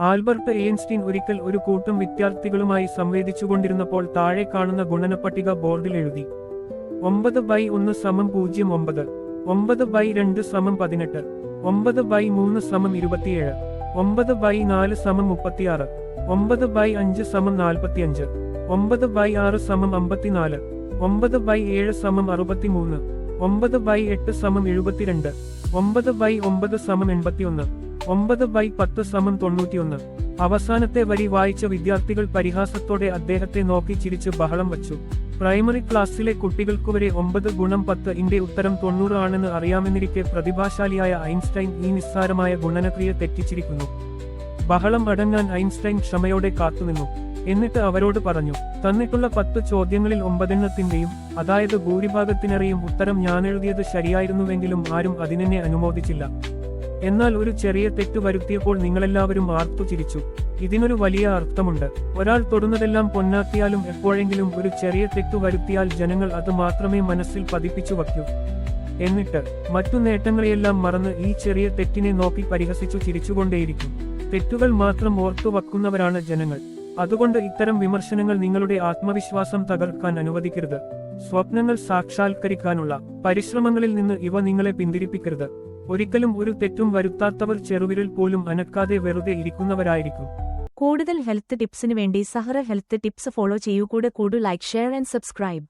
Albert Einstein ഒരിക്കൽ ഒരു കൂട്ടം വിദ്യാർത്ഥികളുമായി സംവേദിച്ചുകൊണ്ടിരുന്നപ്പോൾ താഴെ കാണുന്ന ഗുണനപ്പട്ടിക ബോർഡിൽ എഴുതി. ഒമ്പത് ബൈ ഒന്ന് സമം പൂജ്യം ഒമ്പത്. ഒമ്പത് ബൈ രണ്ട് സമം പതിനെട്ട്. ഒമ്പത് ബൈ മൂന്ന് സമം ഇരുപത്തിയേഴ്. ഒമ്പത് ബൈ നാല് സമം മുപ്പത്തിയാറ്. ഒമ്പത് ബൈ അഞ്ച് സമം നാൽപ്പത്തിയഞ്ച്. ഒമ്പത് ബൈ ആറ് സമം അമ്പത്തിനാല്. ഒമ്പത് ബൈ ഏഴ് സമം അറുപത്തിമൂന്ന്. ഒമ്പത് ബൈ എട്ട് സമം എഴുപത്തിരണ്ട്. ഒമ്പത് ബൈ ഒമ്പത് സമം എൺപത്തിയൊന്ന്. ഒമ്പത് ബൈ പത്ത് സമം തൊണ്ണൂറ്റിയൊന്ന്. അവസാനത്തെ വരി വായിച്ച വിദ്യാർത്ഥികൾ പരിഹാസത്തോടെ അദ്ദേഹത്തെ നോക്കി ചിരിച്ച് ബഹളം വച്ചു. പ്രൈമറി ക്ലാസ്സിലെ കുട്ടികൾക്കു വരെ ഒമ്പത് ഗുണം പത്ത് ഇന്റെ ഉത്തരം തൊണ്ണൂറ് ആണെന്ന് അറിയാമെന്നിരിക്കെ പ്രതിഭാശാലിയായ ഐൻസ്റ്റൈൻ ഈ നിസ്സാരമായ ഗുണനക്രിയ തെറ്റിച്ചിരിക്കുന്നു. ബഹളം അടങ്ങാൻ ഐൻസ്റ്റൈൻ ക്ഷമയോടെ കാത്തുനിന്നു. എന്നിട്ട് അവരോട് പറഞ്ഞു തന്നിട്ടുള്ള പത്ത് ചോദ്യങ്ങളിൽ ഒമ്പതെണ്ണത്തിന്റെയും അതായത് ഭൂരിഭാഗത്തിനറിയും ഉത്തരം ഞാനെഴുതിയത് ശരിയായിരുന്നുവെങ്കിലും ആരും അതിനെന്നെ അനുമോദിച്ചില്ല. എന്നാൽ ഒരു ചെറിയ തെറ്റ് വരുത്തിയപ്പോൾ നിങ്ങളെല്ലാവരും ആർത്തു ചിരിച്ചു. ഇതിനൊരു വലിയ അർത്ഥമുണ്ട്. ഒരാൾ തൊടുന്നതെല്ലാം പൊന്നാക്കിയാലും എപ്പോഴെങ്കിലും ഒരു ചെറിയ തെറ്റ് വരുത്തിയാൽ ജനങ്ങൾ അത് മാത്രമേ മനസ്സിൽ പതിപ്പിച്ചു വയ്ക്കൂ. എന്നിട്ട് മറ്റു നേട്ടങ്ങളെയെല്ലാം മറന്ന് ഈ ചെറിയ തെറ്റിനെ നോക്കി പരിഹസിച്ചു ചിരിച്ചുകൊണ്ടേയിരിക്കും. തെറ്റുകൾ മാത്രം ഓർത്തു വക്കുന്നവരാണ് ജനങ്ങൾ. അതുകൊണ്ട് ഇത്തരം വിമർശനങ്ങൾ നിങ്ങളുടെ ആത്മവിശ്വാസം തകർക്കാൻ അനുവദിക്കരുത്. സ്വപ്നങ്ങൾ സാക്ഷാത്കരിക്കാനുള്ള പരിശ്രമങ്ങളിൽ നിന്ന് ഇവ നിങ്ങളെ പിന്തിരിപ്പിക്കരുത്. ഒരിക്കലും ഒരു തെറ്റും വരുത്താത്തവർ ചെറുവിരൽ പോലും അനക്കാതെ വെറുതെ ഇരിക്കുന്നവരായിരിക്കും. കൂടുതൽ ഹെൽത്ത് ടിപ്സിന് വേണ്ടി സഹറ ഹെൽത്ത് ടിപ്സ് ഫോളോ ചെയ്യൂ. കൂടെ കൂടു ലൈക്ക് ഷെയർ ആൻഡ് സബ്സ്ക്രൈബ്.